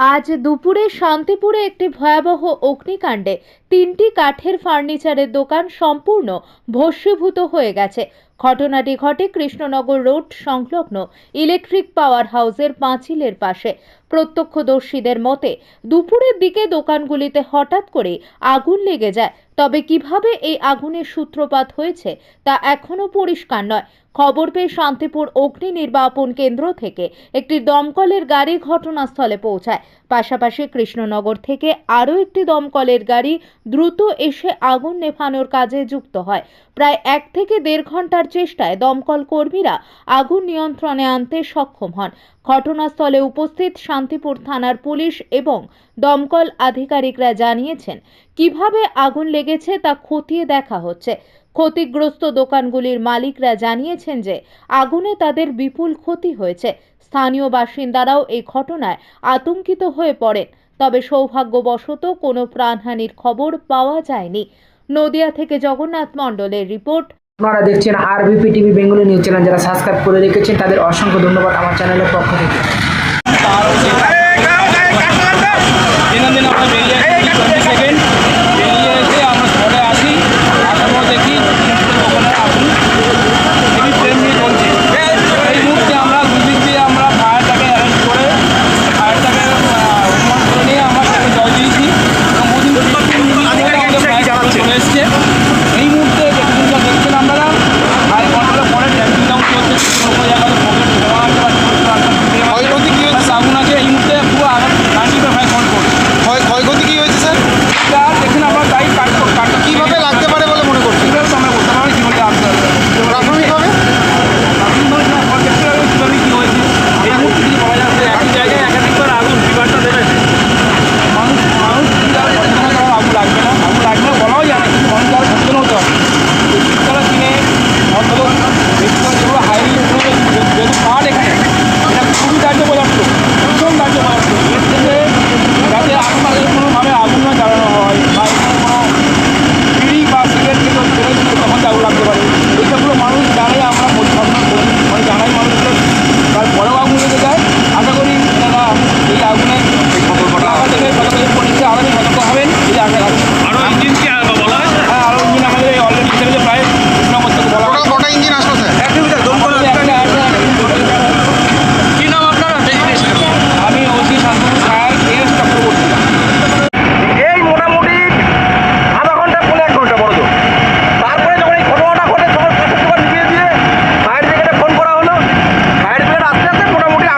আজ দুপুরে শান্তিপুরে একটি ভয়াবহ অগ্নিকাণ্ডে তিনটি কাঠের ফার্নিচারের দোকান সম্পূর্ণ ভস্মীভূত হয়ে গেছে। ঘটনাটি ঘটে কৃষ্ণনগর রোড সংলগ্ন ইলেকট্রিক পাওয়ার হাউসের পাঁচিলের পাশে। প্রত্যক্ষদর্শীদের মতে, দুপুরের দিকে দোকানগুলিতে হঠাৎ করে আগুন লেগে যায়। তবে কীভাবে এই আগুনের সূত্রপাত হয়েছে, তা এখনও পরিষ্কার নয়। খবর পেয়ে শান্তিপুর অগ্নি নির্বাপন কেন্দ্র থেকে একটি দমকলের গাড়ি ঘটনাস্থলে পৌঁছায়। পাশাপাশি কৃষ্ণনগর থেকে আরও একটি দমকলের গাড়ি দ্রুত এসে আগুন নেভানোর কাজে যুক্ত হয়। প্রায় এক থেকে দেড় ঘণ্টার চেষ্টায় দমকল কর্মীরা আগুন নিয়ন্ত্রণে আনতে সক্ষম হন। ঘটনাস্থলে উপস্থিত শান্তিপুর থানার পুলিশ এবং দমকল আধিকারিকরা জানিয়েছেন, কীভাবে আগুন লেগেছে তা খতিয়ে দেখা হচ্ছে। ক্ষতিগ্রস্ত দোকানগুলির মালিকরা জানিয়েছেন যে, আগুনে তাদের বিপুল ক্ষতি হয়েছে। স্থানীয় বাসিন্দারাও এই ঘটনায় আতঙ্কিত হয়ে পড়েন, তবে সৌভাগ্যবশত কোনো প্রাণহানির খবর পাওয়া যায়নি। নদিয়া থেকে জগন্নাথ মণ্ডলের রিপোর্ট আপনারা দেখছেন আর BP TV Bengali news channel, যারা সাবস্ক্রাইব করে রেখেছেন, তাদের অসংখ্য ধন্যবাদ আমার চ্যানেলের পক্ষ থেকে।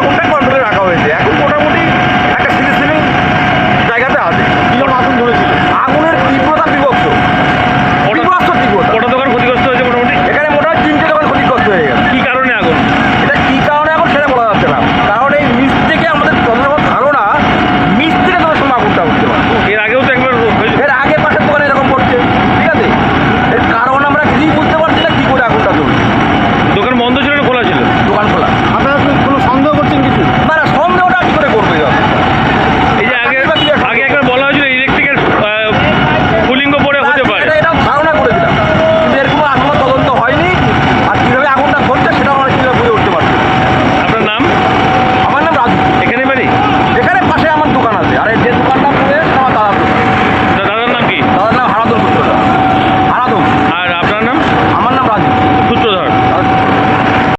la